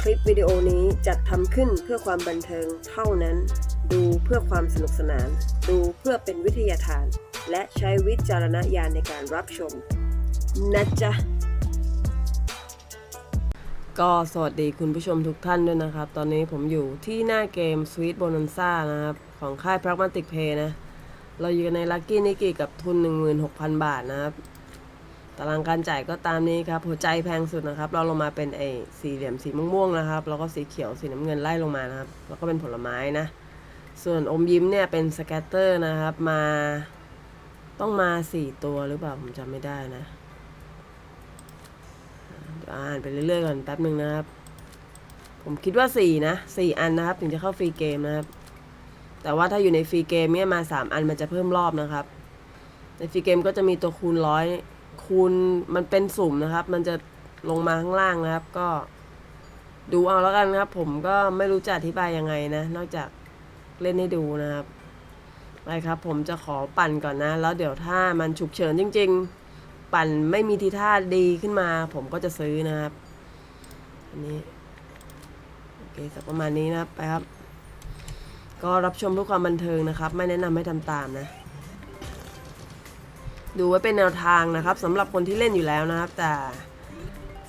คลิปวิดีโอนี้จัดทำขึ้นเพื่อความบันเทิงเท่านั้น ดูเพื่อความสนุกสนาน ดูเพื่อเป็นวิทยาทาน และใช้วิจารณญาณในการรับชม นะจ๊ะ ก็สวัสดีคุณผู้ชมทุกท่านด้วยนะครับ ตอนนี้ผมอยู่ที่หน้าเกม Sweet Bonanza นะครับ ของค่าย Pragmatic Play นะ เราอยู่ใน Lucky n i k i กับทุน 16,000 บาทนะครับ ตารางการจ่ายก็ตามนี้ครับ หัวใจแพงสุดนะครับ เราลงมาเป็นไอ้สี่เหลี่ยมสีม่วงๆนะครับ แล้วก็สีเขียวสีน้ำเงินไล่ลงมานะครับ แล้วก็เป็นผลไม้นะ ส่วนอมยิ้มเนี่ยเป็นสแกตเตอร์นะครับ มาต้องมาสี่ตัวหรือเปล่าผมจำไม่ได้นะเดี๋ยวอ่านไปเรื่อยๆก่อนแป๊บหนึ่งนะครับ ผมคิดว่าสี่นะสี่อันนะครับ ถึงจะเข้าฟรีเกมนะครับ แต่ว่าถ้าอยู่ในฟรีเกมเนี่ยมาสามอันมันจะเพิ่มรอบนะครับ ในฟรีเกมก็จะมีตัวคูณร้อย คูณมันเป็นสุ่มนะครับ มันจะลงมาข้างล่างนะครับ ก็ดูเอาแล้วกันครับ ผมก็ไม่รู้จะอธิบายยังไงนะ นอกจากเล่นให้ดูนะครับไปครับ ผมจะขอปั่นก่อนนะ แล้วเดี๋ยวถ้ามันฉุกเฉินจริง ๆ ปั่นไม่มีทีท่าดีขึ้นมา ผมก็จะซื้อนะครับ อันนี้โอเคสักประมาณนี้นะครับไปครับ ก็รับชมเพื่อความบันเทิงนะครับ ไม่แนะนำให้ทำตามนะ ดูไว้เป็นแนวทางนะครับสำหรับคนที่เล่นอยู่แล้วนะครับ แต่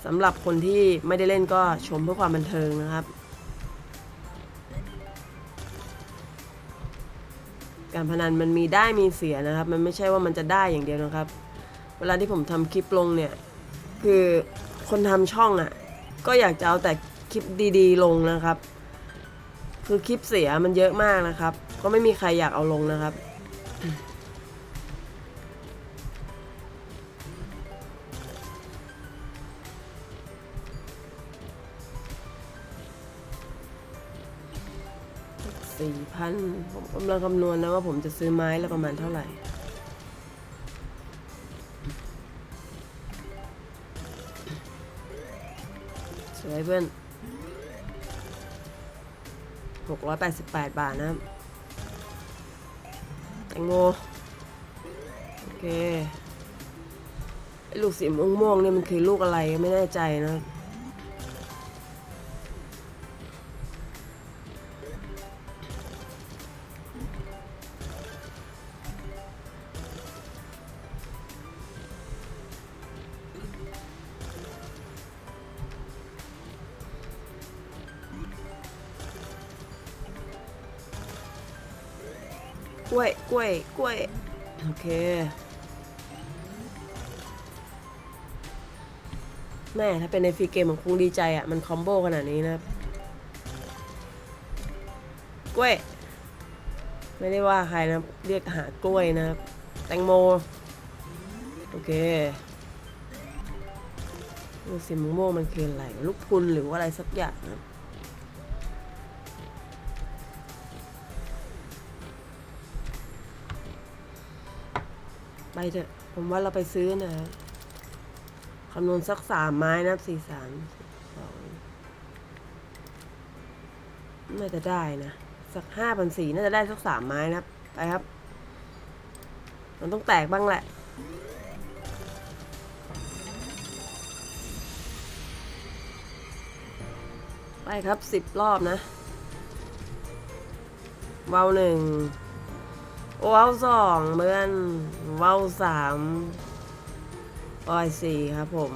สำหรับคนที่ไม่ได้เล่นก็ชมเพื่อความบันเทิงนะครับ การพนันมันมีได้มีเสียนะครับ มันไม่ใช่ว่ามันจะได้อย่างเดียวนะครับ เวลาที่ผมทำคลิปลงเนี่ย คือคนทำช่องอะ่ะ ก็อยากจะเอาแต่คลิปดีๆ ลงนะครับ คือคลิปเสียมันเยอะมากนะครับ ก็ไม่มีใครอยากเอาลงนะครับ พันผมกำลังคำนวณนะว่าผมจะซื้อไม้ละประมาณเท่าไหร่สวยเพื่อนหกร้อยแปดสิบแปดบาทนะครับแตงโมโอเค ไอ้ลูกสีม่วงๆเนี่ยมันคือลูกอะไรไม่แน่ใจนะ กล้วยกล้วยกล้วยโอเคแม่ถ้าเป็นในฟรีเกมผมคงดีใจอะ่ะ มันคอมโบขนาดนี้นะครับกล้วย ไม่ได้ว่าใครนะ เรียกหากล้วยนะครับแตงโม โอเคลูกสีม่วงๆมันคืออะไร ลูกพุนหรือว่าอะไรสักอย่างนะ ไปเถอะ ผมว่าเราไปซื้อนะคำนวณสักสามไม้นะสี่สามสองน่าจะได้นะ สักห้าพันสี่น่าจะได้สักสามไม้นับไปครับ มันต้องแตกบ้างแหละไปครับสิบรอบนะ เวาวหนึ่ง ว้าวสองเพื่อนว้าวสามวายสี่ครับผม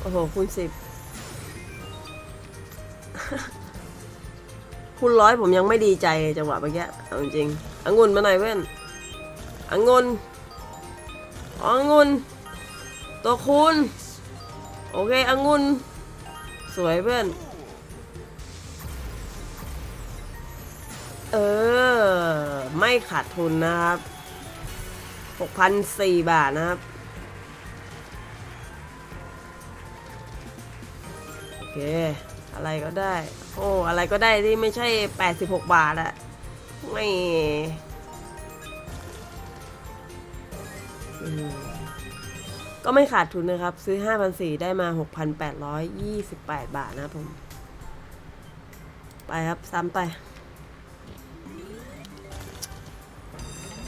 โอ้โห คูณสิบคูณร้อยผมยังไม่ดีใจจังหวะเมื่อกี้เอาจริงๆองุ่นมาหน่อยเพื่อนองุ่นอ๋อองุ่นตัวคูณ โอเคองุ่นสวยเพื่อน เออ ไม่ขาดทุนนะครับหกพันสี่บาทนะครับ โอเค อะไรก็ได้ โอ้ อะไรก็ได้ที่ไม่ใช่แปดสิบหกบาทอะไม่ก็ไม่ขาดทุนนะครับ ซื้อห้าพันสี่ได้มาหกพันแปดร้อยยี่สิบแปดบาทนะผม ไปครับ ซ้ำไป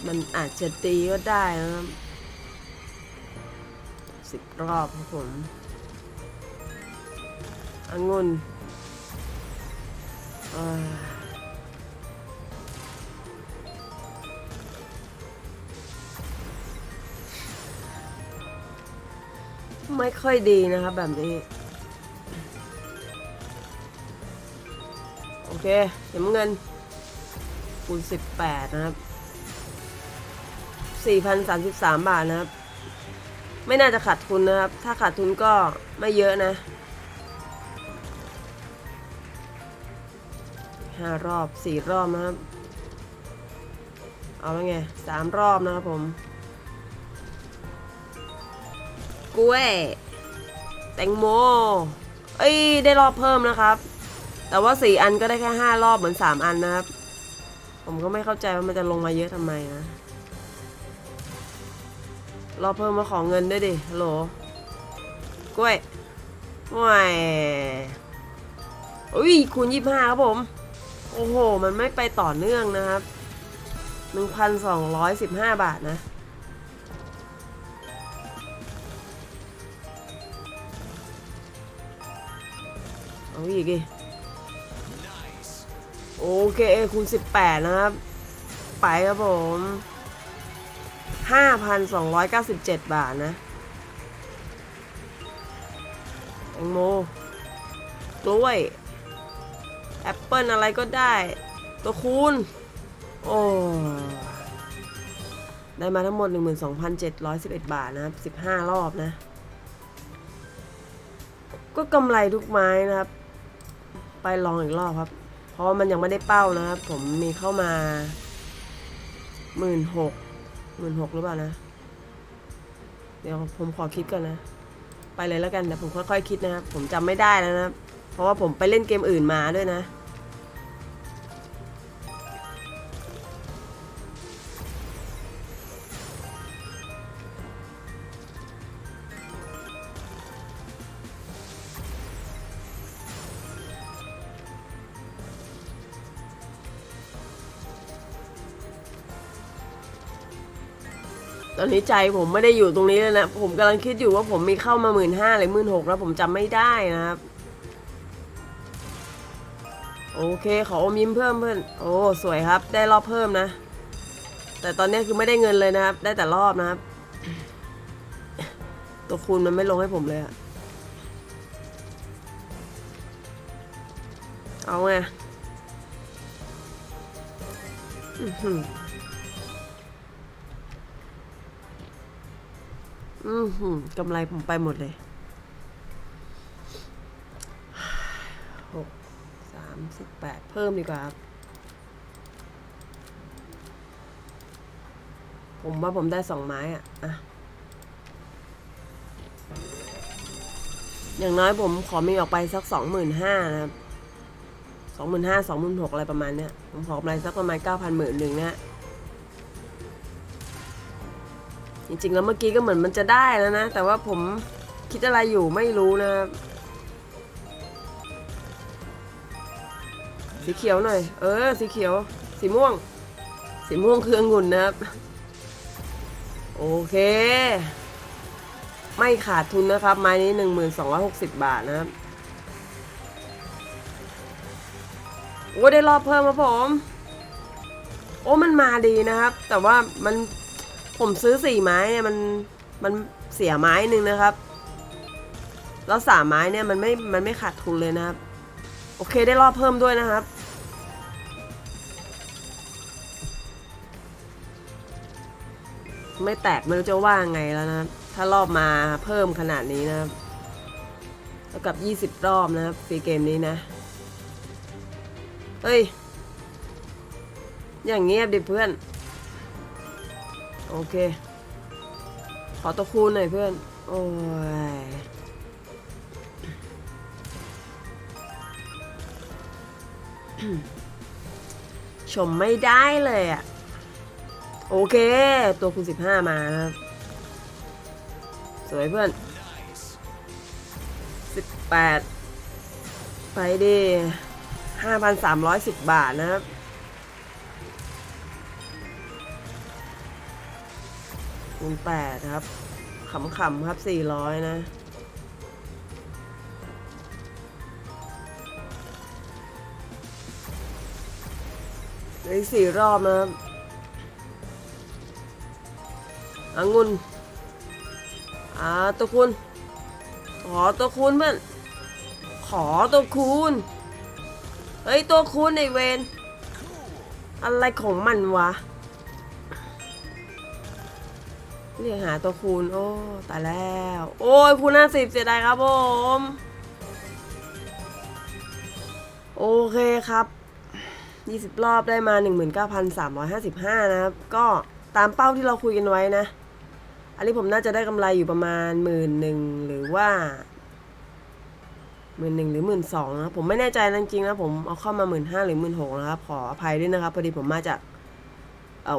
มันอาจจะตีก็ได้นะสิบรอบครับผมองุ่นไม่ค่อยดีนะครับแบบนี้ โอเคเห็นเงินคูณสิบแปดนะครับ สี่พันสามสิบสามบาทนะครับ ไม่น่าจะขาดทุนนะครับ ถ้าขาดทุนก็ไม่เยอะนะห้ารอบสี่รอบนะครับ เอาแล้วไงสามรอบนะครับผมกล้วย แตงโม เอ้ย ได้รอบเพิ่มนะครับ แต่ว่าสี่อันก็ได้แค่ห้ารอบเหมือนสามอันนะครับ ผมก็ไม่เข้าใจว่ามันจะลงมาเยอะทำไมนะ รอเพิ่มมาของเงินด้วยดิฮัลโหลกล้วยว้ายอุ้ยคูณยี่ห้าครับผม โอ้โห มันไม่ไปต่อเนื่องนะครับหนึ่งพันสองร้อยสิบห้าบาทนะ เอาอีกดิโอเคคูณ18นะครับ ไปครับผม 5,297 บาทนะแตงโมกล้วย แอปเปิลอะไรก็ได้ ตัวคูณ โอ้ได้มาทั้งหมด 12,711 บาทนะครับ 15 รอบนะ ก็กำไรทุกไม้นะครับ ไปลองอีกรอบครับ เพราะมันยังไม่ได้เป้านะครับ ผมมีเข้ามาหมื่น หมื่นหกหรือเปล่านะ เดี๋ยวผมขอคิดก่อนนะ ไปเลยแล้วกันเดี๋ยวผมค่อยๆคิดนะครับ ผมจำไม่ได้แล้วนะ เพราะว่าผมไปเล่นเกมอื่นมาด้วยนะ ตอนนี้ใจผมไม่ได้อยู่ตรงนี้เลยนะ ผมกำลังคิดอยู่ว่าผมมีเข้ามาหมื่นห้าหรือหมื่นหกแล้วผมจำไม่ได้นะครับ โอเค ขออมยิ้มเพิ่มเพื่อน โอ้ สวยครับ ได้รอบเพิ่มนะ แต่ตอนนี้คือไม่ได้เงินเลยนะครับ ได้แต่รอบนะครับ ตัวคูณมันไม่ลงให้ผมเลยอะเอาไง อื้อหือกำไรผมไปหมดเลยหกสามสิบแปดเพิ่มดีกว่าครับ ผมว่าผมได้สองไม้อะอะอย่างน้อยผมขอมีออกไปสักสองหมื่นห้านะครับสองหมื่นห้าสองหมื่นหกอะไรประมาณเนี้ย ผมขอกำไรสักประมาณเก้าพันหมื่นหนึ่งนะ จริงๆ แล้วเมื่อกี้ก็เหมือนมันจะได้แล้วนะ แต่ว่าผมคิดอะไรอยู่ไม่รู้นะครับสีเขียวหน่อย เออ สีเขียว สีม่วง สีม่วงคือองุ่นนะครับ โอเค ไม่ขาดทุนนะครับ ไม้นี้หนึ่งหมื่นสองร้อยหกสิบบาทนะครับ โอ้ได้รอบเพิ่มครับผม โอ้มันมาดีนะครับ แต่ว่ามัน ผมซื้อสี่ไม้เนี่ยมันมันเสียไม้หนึ่งนะครับ แล้วสามไม้เนี่ยมันไม่มันไม่ขาดทุนเลยนะครับ โอเคได้รอบเพิ่มด้วยนะครับ ไม่แตกไม่รู้จะว่าไงแล้วนะถ้ารอบมาเพิ่มขนาดนี้นะครับเท่ากับยี่สิบรอบนะครับฟรีเกมนี้นะเฮ้ย อย่างเงียบดิเพื่อน โอเค ขอตัวคูณหน่อยเพื่อน โอ้ย ชมไม่ได้เลยอะโอเค ตัวคูณ 15 มานะครับ สวยเพื่อน 18 ไปดิ 5,310 บาทนะครับ คูณ8ครับขำๆครับ400นะเหลืออีกสี่รอบนะครับองุ่นอ่าตัวคุณ ขอตัวคูณเพื่อนขอตัวคูณเฮ้ย ตัวคูณไอเวน อะไรของมันวะ เรียกหาตัวคูณ โอ้ตายแล้ว โอ้ยคูณห้าสิบเสียดายครับผม โอเคครับ 20 รอบได้มา 19,355 นะครับ ก็ตามเป้าที่เราคุยกันไว้นะ อันนี้ผมน่าจะได้กำไรอยู่ประมาณหมื่นหนึ่งหรือว่าหมื่นหนึ่งหรือหมื่นสองนะผมไม่แน่ใจจริงๆนะผมเอาเข้ามาหมื่นห้าหรือหมื่นหกนะครับ ขออภัยด้วยนะครับ พอดีผมมาจาก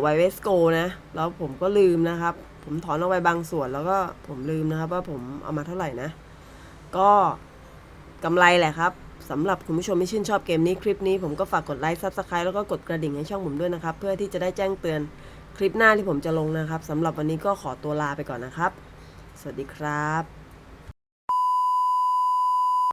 ไวเวสโกนะ แล้วผมก็ลืมนะครับ ผมถอนเอาไว้บางส่วนแล้วก็ผมลืมนะครับ ว่าผมเอามาเท่าไหร่นะ ก็กำไรแหละครับสำหรับคุณผู้ชมที่ชื่นชอบเกมนี้คลิปนี้ผมก็ฝากกดไลค์ซับสไครต์แล้วก็กดกระดิ่งให้ช่องผมด้วยนะครับ เพื่อที่จะได้แจ้งเตือนคลิปหน้าที่ผมจะลงนะครับสำหรับวันนี้ก็ขอตัวลาไปก่อนนะครับ สวัสดีครับ